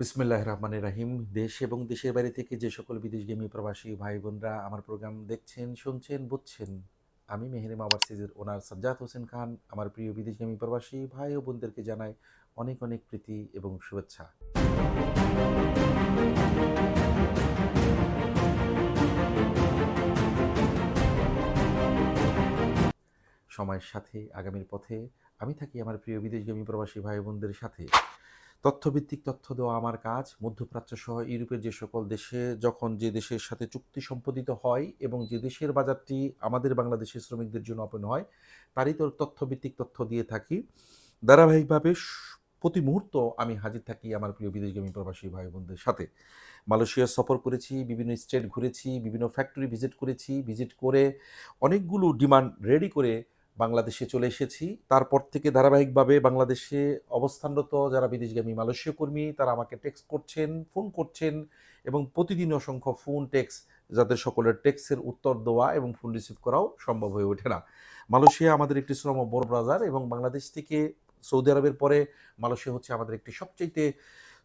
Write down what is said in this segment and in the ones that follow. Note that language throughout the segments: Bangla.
বিসমিল্লাহ রহমান রাহিম। দেশ এবং দেশের বাইরে থেকে যে সকল বিদেশগামী প্রবাসী ভাই বোনরা আমার প্রোগ্রাম দেখছেন, শুনছেন, বুঝছেন, আমি মেহেরিমা ওভারসিজের ওনার সাজ্জাদ হোসেন খান, আমার প্রিয় বিদেশগামী প্রবাসী ভাই ও বোনদেরকে জানাই অনেক অনেক প্রীতি এবং শুভেচ্ছা। সময়ের সাথে, আগামীর পথে আমি থাকি আমার প্রিয় বিদেশগামী প্রবাসী ভাই বোনদের সাথে। তথ্যভিত্তিক তথ্য দেওয়া আমার কাজ মধ্যপ্রাচ্য সহ ইউরোপের যে সকল দেশে যখন যে দেশের সাথে চুক্তি সম্পাদিত হয় এবং যে দেশের বাজারটি আমাদের বাংলাদেশের শ্রমিকদের জন্য ওপেন হয়, তারই তো তথ্যভিত্তিক তথ্য দিয়ে থাকি। ধারাবাহিকভাবে প্রতি মুহূর্ত আমি হাজির থাকি আমার প্রিয় বিদেশগামী প্রবাসী ভাই বোনদের সাথে। মালয়েশিয়া সফর করেছি, বিভিন্ন স্টেট ঘুরেছি, বিভিন্ন ফ্যাক্টরি ভিজিট করেছি ভিজিট করে অনেকগুলো ডিমান্ড রেডি করে বাংলাদেশে চলে এসেছি। তারপর থেকে ধারাবাহিকভাবে বাংলাদেশে অবস্থানরত যারা বিদেশগামী মালয়েশীয় কর্মী, তারা আমাকে টেক্সট করছেন ফোন করছেন এবং প্রতিদিন অসংখ্য ফোন টেক্স যাদের সকলের টেক্সের উত্তর দেওয়া এবং ফোন রিসিভ করাও সম্ভব হয়ে ওঠে না। মালয়েশিয়া আমাদের একটি শ্রম বড় বাজার এবং বাংলাদেশ থেকে সৌদি আরবের পরে মালয়েশিয়া হচ্ছে আমাদের একটি সবচেয়ে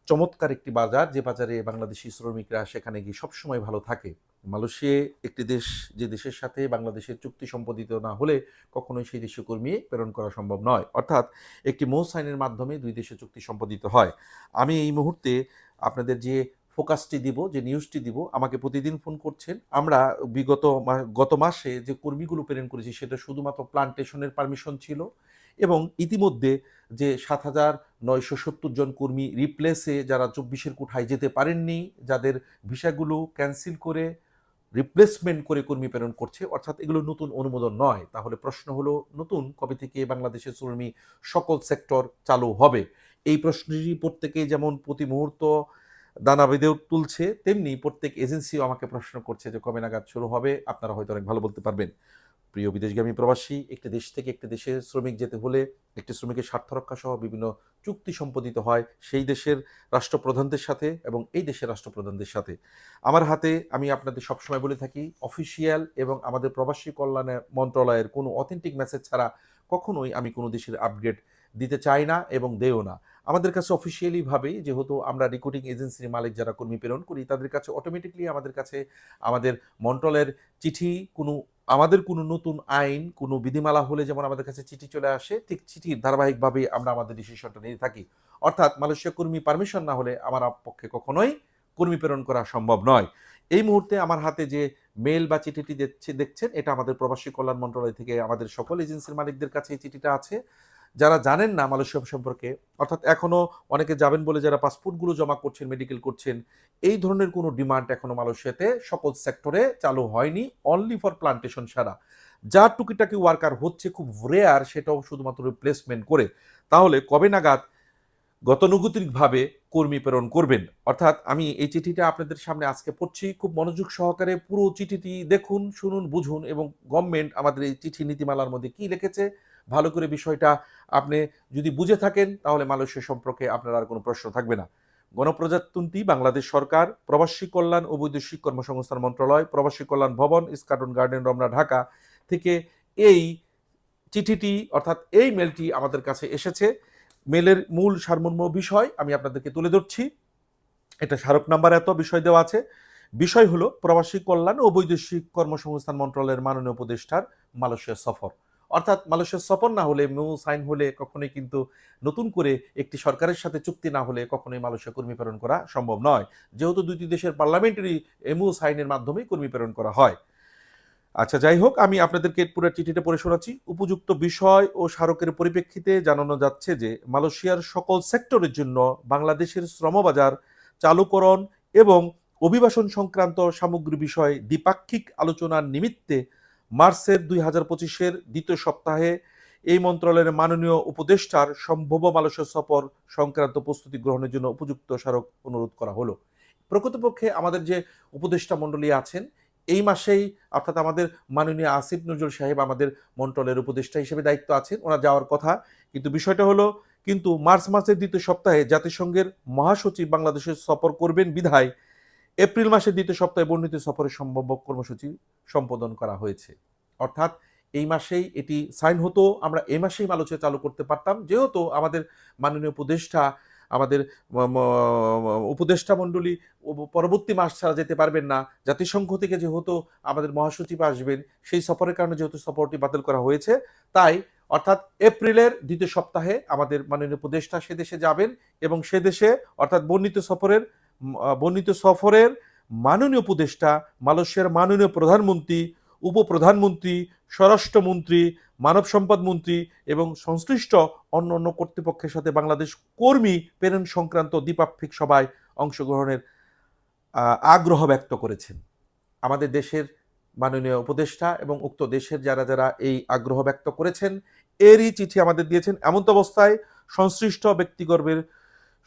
চমৎকার একটি বাজার, যে বাজারে বাংলাদেশি শ্রমিকরা সেখানে গিয়ে সবসময় ভালো থাকে। মালয়েশিয়া একটি দেশ, যে দেশের সাথে বাংলাদেশের চুক্তি সম্পাদিত না হলে কখনোই সেই দেশীয় কর্মী প্রেরণ করা সম্ভব নয়। অর্থাৎ একটি মৌ সাইনের মাধ্যমে দুই দেশে চুক্তি সম্পাদিত হয়। আমি এই মুহূর্তে আপনাদের যে ফোকাসটি দিব, যে নিউজটি দিব, আমাকে প্রতিদিন ফোন করছেন। আমরা বিগত গত মাসে যে কর্মীগুলো প্রেরণ করেছি, সেটা শুধুমাত্র প্লান্টেশনের পারমিশন ছিল। এবং ইতিমধ্যে যে সাত হাজার নয়শো সত্তর জন কর্মী রিপ্লেসে যারা চব্বিশের কোঠায় যেতে পারেননি, যাদের ভিসাগুলো ক্যান্সেল করে রিপ্লেসমেন্ট করে কর্মী প্রেরণ করছে, অর্থাৎ এগুলো নতুন অনুমোদন নয়। তাহলে প্রশ্ন হলো, নতুন? কবে থেকে বাংলাদেশের কর্মী সকল সেক্টর চালু হবে? এই প্রশ্নটি প্রত্যেকে যেমন প্রতি মুহূর্ত দানা বেঁধে তুলছে, তেমনি প্রত্যেক এজেন্সিও আমাকে প্রশ্ন করছে যে কবে নাগাদ শুরু হবে, আপনারা হয়তো অনেক ভালো বলতে পারবেন। প্রিয় বিদেশগামী প্রবাসী, একটি দেশ থেকে একটি দেশে শ্রমিক যেতে হলে একটি শ্রমিকের স্বার্থ রক্ষা সহ বিভিন্ন চুক্তি সম্পাদিত হয় সেই দেশের রাষ্ট্রপ্রধানদের সাথে এবং এই দেশের রাষ্ট্রপ্রধানদের সাথে। আমার হাতে আমি আপনাদের সবসময় বলে থাকি, অফিসিয়াল এবং আমাদের প্রবাসী কল্যাণ মন্ত্রণালয়ের কোনো অথেন্টিক মেসেজ ছাড়া কখনোই আমি কোনো দেশের আপডেট দিতে চাই না এবং দেও না। আমাদের কাছে অফিসিয়ালি ভাবেই যেহেতু আমরা রিক্রুটিং এজেন্সির মালিক যারা কর্মী প্রেরণ করি, তাদের কাছে অটোমেটিকলি আমাদের কাছে আমাদের মন্ত্রণালয়ের চিঠি, কোনো আমাদের কোনো নতুন আইন, কোনো বিধিমালা হলে যেমন আমাদের কাছে চিঠি চলে আসে, ঠিক চিঠির ধারাবাহিকভাবে আমরা আমাদের ডিসিশনটা নিয়ে থাকি। অর্থাৎ মালয়েশিয়া কর্মী পারমিশন না হলে আমার পক্ষে কখনোই কর্মী প্রেরণ করা সম্ভব নয়। এই মুহূর্তে আমার হাতে যে মেল বা চিঠিটি দেখছে, দেখছেন, এটা আমাদের প্রবাসী কল্যাণ মন্ত্রণালয় থেকে আমাদের সকল এজেন্সির মালিকদের কাছে এই চিঠিটা আছে। যারা জানেন না মালয়েশিয়া সম্পর্কে, অর্থাৎ এখনও অনেকে যাবেন বলে যারা পাসপোর্টগুলো জমা করছেন মেডিকেল করছেন, এই ধরনের কোনো ডিমান্ড এখনও মালয়েশিয়াতে সকল সেক্টরে চালু হয়নি অনলি ফর প্লান্টেশন ছাড়া। যা টুকিটাকি ওয়ার্কার হচ্ছে খুব রেয়ার সেটাও শুধুমাত্র রিপ্লেসমেন্ট করে। তাহলে কবে নাগাদ গতানুগতিকভাবে কর্মী প্রেরণ করবেন? অর্থাৎ আমি এই চিঠিটা আপনাদের সামনে আজকে পড়ছি, খুব মনোযোগ সহকারে পুরো চিঠিটি দেখুন, শুনুন, বুঝুন এবং গভর্নমেন্ট আমাদের এই চিঠি নীতিমালার মধ্যে কি লিখেছে ভালো করে বিষয়টা আপনি যদি বুঝে থাকেন, তাহলে মালয়েশিয়া সম্পর্কে আপনার আর কোনো প্রশ্ন থাকবে না। গণপ্রজাতন্ত্রী বাংলাদেশ সরকার, প্রবাসী কল্যাণ ও বৈদেশিক কর্মসংস্থান মন্ত্রণালয়, প্রবাসী কল্যাণ ভবন ইস্কাটন গার্ডেন, রমনা, ঢাকা থেকে এই চিঠিটি, অর্থাৎ এই মেলটি আমাদের কাছে এসেছে। মেলের মূল সারমর্ম বিষয় আমি আপনাদেরকে তুলে ধরছি। এটা স্মারক নাম্বার এত, বিষয় দেওয়া আছে। বিষয় হলো, প্রবাসী কল্যাণ ও বৈদেশিক কর্মসংস্থান মন্ত্রণালয়ের মাননীয় উপদেষ্টার মালয়েশিয়া সফর। অর্থাৎ মালয়েশিয়া সফর না হলে মেউ সাইন হলে কখনোই কিন্তু নতুন করে একটি সরকারের সাথে চুক্তি না হলে কখনোই মালয়েশিয়া কর্মী প্রেরণ করা সম্ভব নয়। যেহেতু দুইটি দেশের পার্লামেন্টারি এমউ সাইনের মাধ্যমে কর্মী প্রেরণ করা হয়। আচ্ছা যাই হোক, আমি আপনাদেরকে পুরো চিঠিটা পড়ে শোনাচ্ছি। উপযুক্ত বিষয় ও স্মারকের পরিপ্রেক্ষিতে জানানো যাচ্ছে যে, মালয়েশিয়ার সকল সেক্টরের জন্য বাংলাদেশের শ্রমবাজার চালুকরণ এবং অভিবাসন সংক্রান্ত সামগ্রী বিষয়ে দ্বিপাক্ষিক আলোচনার নিমিত্তে মার্চের দুই হাজার পঁচিশের দ্বিতীয় সপ্তাহে এই মন্ত্রণালয়ের মাননীয় উপদেষ্টার সম্ভব মালয়েশিয়া সফর সংক্রান্ত প্রস্তুতি গ্রহণের জন্য উপযুক্ত স্মারক অনুরোধ করা হলো। প্রকৃতপক্ষে আমাদের যে উপদেষ্টা মণ্ডলী আছেন, এই মাসেই অর্থাৎ আমাদের মাননীয় আসিফ নজরুল সাহেব আমাদের মন্ত্রণালয়ের উপদেষ্টা হিসেবে দায়িত্ব আছেন, ওনার যাওয়ার কথা। কিন্তু বিষয়টা হলো, কিন্তু মার্চ মাসের দ্বিতীয় সপ্তাহে জাতিসংঘের মহাসচিব বাংলাদেশের সফর করবেন বিধায় এপ্রিল মাসের দ্বিতীয় সপ্তাহে বর্ণিত সফরের সম্ভাব্য কর্মসূচি সম্পাদন করা হয়েছে। অর্থাৎ এই মাসেই এটি সাইন হতো, আমরা এই মাসেই আলোচনা চালু করতে পারতাম। যেহেতু আমাদের মাননীয় উপদেষ্টা, আমাদের উপদেষ্টা মণ্ডলী পরবর্তী মাস ছাড়া যেতে পারবেন না। জাতিসংঘ থেকে যেহেতু আমাদের মহাসচিব আসবেন, সেই সফরের কারণে যেহেতু সফরটি বাতিল করা হয়েছে, তাই অর্থাৎ এপ্রিলের দ্বিতীয় সপ্তাহে আমাদের মাননীয় উপদেষ্টা সে দেশে যাবেন এবং সে দেশে অর্থাৎ বর্ণিত সফরের বর্ণিত সফরের মাননীয় উপদেষ্টা, মালয়েশিয়ার মাননীয় প্রধানমন্ত্রী, উপপ্রধানমন্ত্রী, স্বরাষ্ট্রমন্ত্রী, মানব সম্পদ মন্ত্রী এবং সংশ্লিষ্ট অন্য অন্য কর্তৃপক্ষের সাথে বাংলাদেশ কর্মী প্রেরণ সংক্রান্ত দ্বিপাক্ষিক সভায় অংশগ্রহণের আগ্রহ ব্যক্ত করেছেন। আমাদের দেশের মাননীয় উপদেষ্টা এবং উক্ত দেশের যারা যারা এই আগ্রহ ব্যক্ত করেছেন, এরই চিঠি আমাদের দিয়েছেন। এমত অবস্থায় সংশ্লিষ্ট ব্যক্তিগর্বের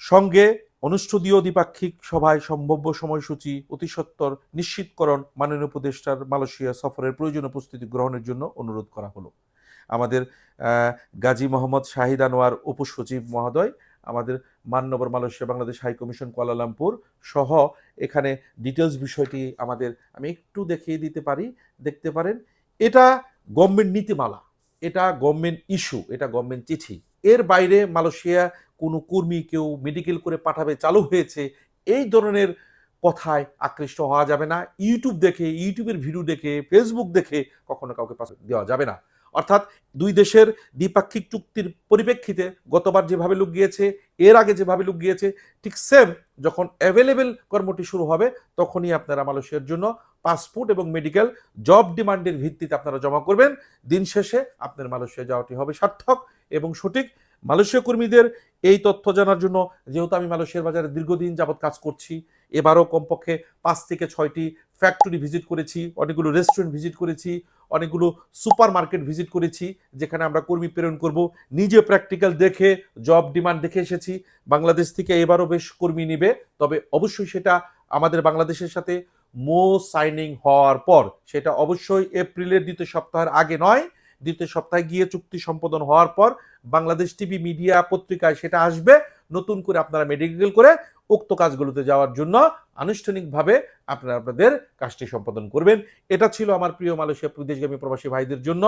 সঙ্গে অনুষ্ঠদীয় দ্বিপাক্ষিক সভায় সম্ভাব্য সময়সূচি অতি নিশ্চিতকরণ মাননীয় উপদেষ্টার মালয়েশিয়া সফরের প্রয়োজনীয় প্রস্তুতি গ্রহণের জন্য অনুরোধ করা হলো। আমাদের গাজী মোহাম্মদ শাহিদ আনোয়ার উপসচিব মহোদয়, আমাদের মান্যবর Malaysia Bangladesh high commission Kuala Lumpur সহ এখানে ডিটেলস বিষয়টি আমাদের, আমি একটু দেখিয়ে দিতে পারি, দেখতে পারেন। এটা গভর্নমেন্ট নীতিমালা, এটা গভর্নমেন্ট ইস্যু, এটা গভর্নমেন্ট চিঠি। এর বাইরে মালয়েশিয়া কোনো কর্মী কেউ মেডিকেল করে পাঠাবে, চালু হয়েছে, এই ধরনের কথায় আকৃষ্ট হওয়া যাবে না। ইউটিউব দেখে ইউটিউবের ভিডিও দেখে ফেসবুক দেখে কখনো কাউকে পাস দেওয়া যাবে না। অর্থাৎ দুই দেশের দ্বিপাক্ষিক চুক্তির পরিপ্রেক্ষিতে গতবার যেভাবে লোক গিয়েছে, এর আগে যেভাবে লোক গিয়েছে, ঠিক সেম যখন অ্যাভেলেবেল কর্মটি শুরু হবে, তখনই আপনারা মালয়েশিয়ার জন্য পাসপোর্ট এবং মেডিকেল জব ডিমান্ডের ভিত্তিতে আপনারা জমা করবেন। দিন শেষে আপনার মালয়েশিয়া যাওয়াটি হবে সার্থক এবং সঠিক। মালয়েশিয়া কর্মীদের এই তথ্য জানার জন্য, যেহেতু আমি মালয়েশিয়ার বাজারে দীর্ঘদিন যাবৎ কাজ করছি, এবারও কমপক্ষে পাঁচ থেকে ছয়টি ফ্যাক্টরি ভিজিট করেছি, অনেকগুলো রেস্টুরেন্ট ভিজিট করেছি, অনেকগুলো সুপার মার্কেট ভিজিট করেছি, যেখানে আমরা কর্মী প্রেরণ করব। নিজে প্র্যাকটিক্যাল দেখে জব ডিমান্ড দেখে এসেছি। বাংলাদেশ থেকে এবারও বেশ কর্মী নিবে, তবে অবশ্যই সেটা আমাদের বাংলাদেশের সাথে মো সাইনিং হওয়ার পর, সেটা অবশ্যই এপ্রিলের দ্বিতীয় সপ্তাহের আগে নয়, দ্বিতীয় সপ্তাহে গিয়ে চুক্তি সম্পাদন হওয়ার পর বাংলাদেশ টিভি মিডিয়া পত্রিকায় সেটা আসবে, নতুন করে আপনারা মেডিকেল করে উক্ত কাজগুলোতে যাওয়ার জন্য আনুষ্ঠানিকভাবে আপনারা আপনাদের কাজটি সম্পাদন করবেন। এটা ছিল আমার প্রিয় মালয়েশিয়া বিদেশগামী প্রবাসী ভাইদের জন্য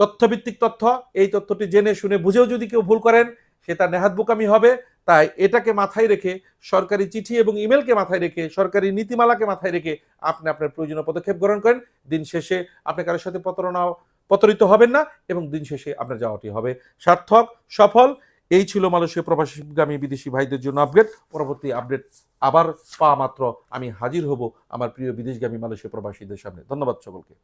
তথ্যভিত্তিক তথ্য। এই তথ্যটি জেনে শুনে বুঝেও যদি কেউ ভুল করেন সেটা নেহাত বোকামি হবে। তাই এটাকে মাথায় রেখে সরকারি চিঠি এবং ইমেলকে মাথায় রেখে, সরকারি নীতিমালাকে মাথায় রেখে আপনি আপনার প্রয়োজনীয় পদক্ষেপ গ্রহণ করেন। দিন শেষে আপনি কারোর সাথে প্রতারণা প্রতারিত হবেন না এবং দিন শেষে আপনার যাওয়াটি হবে সার্থক, সফল। এই ছিল মালয়েশিয়া প্রবাসীগামী বিদেশি ভাইদের জন্য আপডেট। পরবর্তী আপডেট আবার পাওয়া মাত্র আমি হাজির হব আমার প্রিয় বিদেশগামী মালয়েশিয়া প্রবাসীদের সামনে। ধন্যবাদ সকলকে।